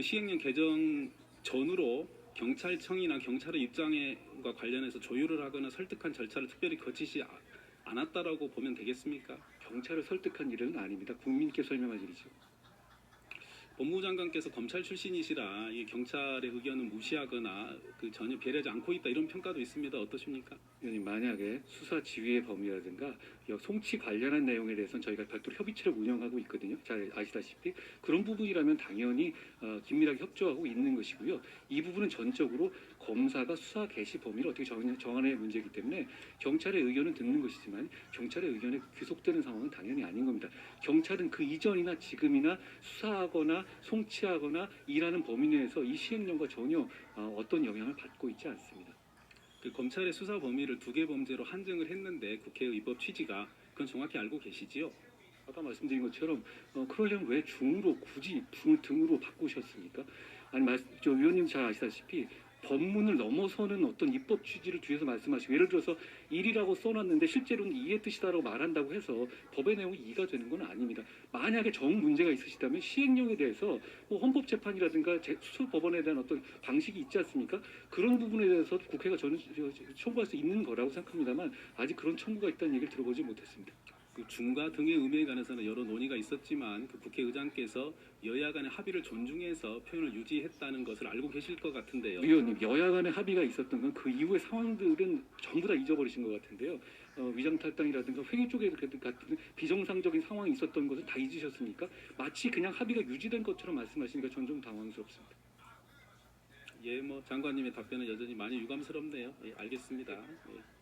그 시행령 개정 전후로 경찰청이나 경찰의 입장과 관련해서 조율을 하거나 설득한 절차를 특별히 거치지 아- 않았다라고 보면 되겠습니까? 경찰을 설득한 일은 아닙니다. 국민께 설명할 일이죠. 법무부 장관께서 검찰 출신이시라 이 경찰의 의견은 무시하거나 그 전혀 배려하지 않고 있다 이런 평가도 있습니다. 어떠십니까? 의원님 만약에 수사 지휘의 범위라든가 여- 송치 관련한 내용에 대해서는 저희가 별도로 협의체를 운영하고 있거든요. 잘 아시다시피 그런 부분이라면 당연히 어, 긴밀하게 협조하고 있는 것이고요. 이 부분은 전적으로 검사가 수사 개시 범위를 어떻게 정, 정하느냐의 문제이기 때문에 경찰의 의견은 듣는 것이지만 경찰의 의견에 귀속되는 상황은 당연히 아닌 겁니다. 경찰은 그 이전이나 지금이나 수사하거나 송치하거나 일하는 범위 내에서 이 시행령과 전혀 어, 어떤 영향을 받고 있지 않습니다. 그 검찰의 수사 범위를 두 개 범죄로 한정을 했는데 국회의 입법 취지가 그건 정확히 알고 계시지요? 아까 말씀드린 것처럼 어, 그러려면 왜 중으로 굳이 등, 등으로 바꾸셨습니까? 아니 말, 저 위원님 잘 아시다시피 법문을 넘어서는 어떤 입법 취지를 뒤에서 말씀하시고 예를 들어서 일이라고 써놨는데 실제로는 이의 뜻이다라고 말한다고 해서 법의 내용이 이가 되는 건 아닙니다. 만약에 정 문제가 있으시다면 시행령에 대해서 뭐 헌법재판이라든가 제- 수법원에 대한 어떤 방식이 있지 않습니까? 그런 부분에 대해서 국회가 저는 청구할 수 있는 거라고 생각합니다만 아직 그런 청구가 있다는 얘기를 들어보지 못했습니다. 그 중과 등의 의미에 관해서는 여러 논의가 있었지만 그 국회의장께서 여야 간의 합의를 존중해서 표현을 유지했다는 것을 알고 계실 것 같은데요. 위원님 여야 간의 합의가 있었던 건 그 이후의 상황들은 전부 다 잊어버리신 것 같은데요. 어, 위장탈당이라든가 회계 쪽에 그- 같은 비정상적인 상황이 있었던 것은 다 잊으셨습니까? 마치 그냥 합의가 유지된 것처럼 말씀하시니까 전 좀 당황스럽습니다. 예, 뭐 장관님의 답변은 여전히 많이 유감스럽네요. 예, 알겠습니다. 예.